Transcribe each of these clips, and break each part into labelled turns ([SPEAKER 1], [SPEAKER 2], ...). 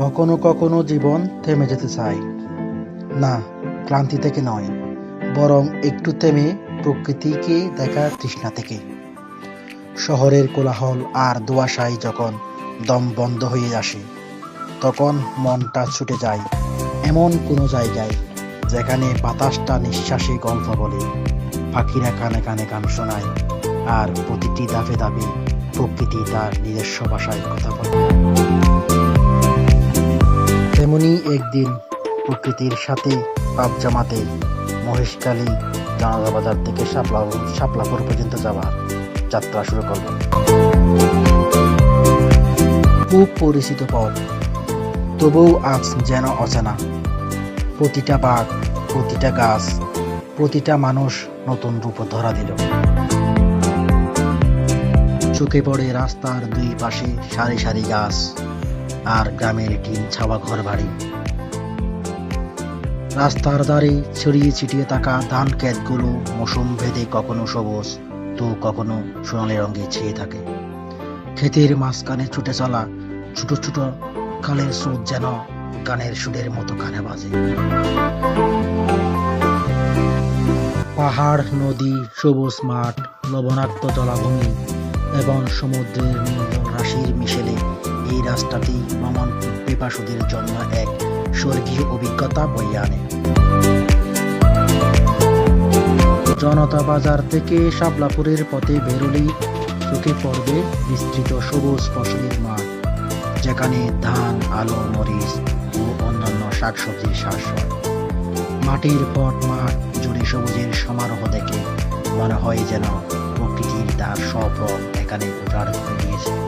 [SPEAKER 1] কখনো কখনো জীবন থেমে যেতে চায়। না, ক্লান্তি থেকে নয়, বরং একটু থেমে প্রকৃতিকে দেখার তৃষ্ণা থেকে। শহরের কোলাহল আর দোয়াশায় যখন দম বন্ধ হয়ে আসে, তখন মনটা ছুটে যায় এমন কোনো জায়গায় যেখানে বাতাসটা নিঃশ্বাসে গল্প বলে, পাখিরা কানে কানে গান শোনায় আর প্রতিটি ধাপে ধাপে প্রকৃতি তার নিজস্ব ভাষায় কথা বলে। একদিন প্রকৃতির সাথে পাপ জমাতে মহেশকালী জানাজা বাজার থেকে শাপলা শাপলাপুর পর্যন্ত যাওয়ার যাত্রা শুরু করল খুব পরিচিত পথ, তবুও আজ যেন অচেনা। প্রতিটা বাঘ, প্রতিটা গাছ, প্রতিটা মানুষ নতুন রূপ ধরা দিল। চোখে পড়ে রাস্তার দুই পাশে সারি সারি গাছ আর গ্রামের টিন ছাওয়া ঘর বাড়ি রাস্তার ধারে ছড়িয়ে ছিটিয়ে থাকা ধান ক্ষেতগুলো মৌসুম ভেদে কখনো সবুজ, তো কখনো সোনালি রঙে ছেয়ে থাকে। ক্ষেতের মাঝখানে ছুটে চলা ছোট ছোট কালের স্রোত যেন গানের সুরের মতো কানে বাজে। পাহাড়, নদী, সবুজ মাঠ, লবণাক্ত জলাভূমি এবং সমুদ্রের নীল রাশির মিশেলে এই রাস্তাটি ভ্রমণ পিপাসুদের জন্য এক স্বর্গীয় অভিজ্ঞতা বয়ে আনে। জনতা বাজার থেকে শাপলাপুরের পথে বেরোলেই চোখে পড়বে বিস্তৃত সবুজ ফসলের মাঠ, যেখানে ধান, আলু, মরিচ ও অন্যান্য শাকসবজির হয়। মাটির পট মাঠ জুড়ে সবুজের সমারোহ দেখে মনে হয় যেন প্রকৃতির তার সব এখানে উজাড় করে দিয়েছে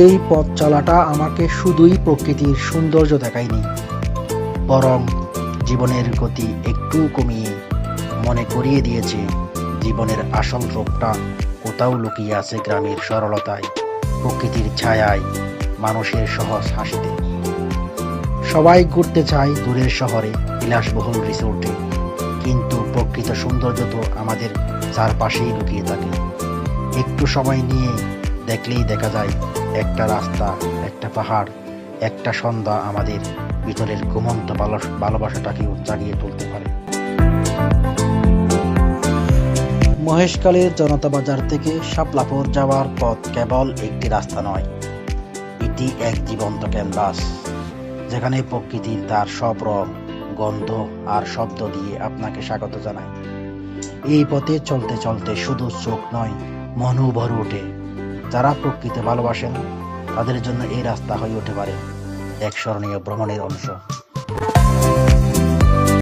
[SPEAKER 1] এই পথ চলাটা আমাকে শুধুই প্রকৃতির সৌন্দর্য দেখায়নি, বরং জীবনের গতি একটু কমিয়ে মনে করিয়ে দিয়েছে জীবনের আসল রূপটা কোথাও লুকিয়ে আছে গ্রামের সরলতায়, প্রকৃতির ছায়ায়, মানুষের সহজ হাসিতে। সবাই ঘুরতে চায় দূরের শহরে, বিলাসবহুল রিসোর্টে, কিন্তু প্রকৃত সৌন্দর্য তো আমাদের চারপাশেই লুকিয়ে থাকে। একটু সময় নিয়ে দেখলেই দেখা যায় একটা রাস্তা, একটা পাহাড়, একটা সন্ধ্যা আমাদের ভিতরের ঘুমন্ত ভালো- ভালোবাসাটাকেও জাগিয়ে তুলতে পারে। মহেশকালের জনতা বাজার থেকে শাপলাপুর যাওয়ার পথ কেবল একটি রাস্তা নয়, এটি এক জীবন্ত ক্যানভাস, যেখানে প্রকৃতির তার সব রং, গন্ধ আর শব্দ দিয়ে আপনাকে স্বাগত জানায়। এই পথে চলতে চলতে শুধু চোখ নয়, মনও ভরে ওঠে। যারা প্রকৃতি ভালোবাসেন তাদের জন্য এই রাস্তা হয়ে উঠতে পারে এক স্মরণীয় ভ্রমণের অংশ।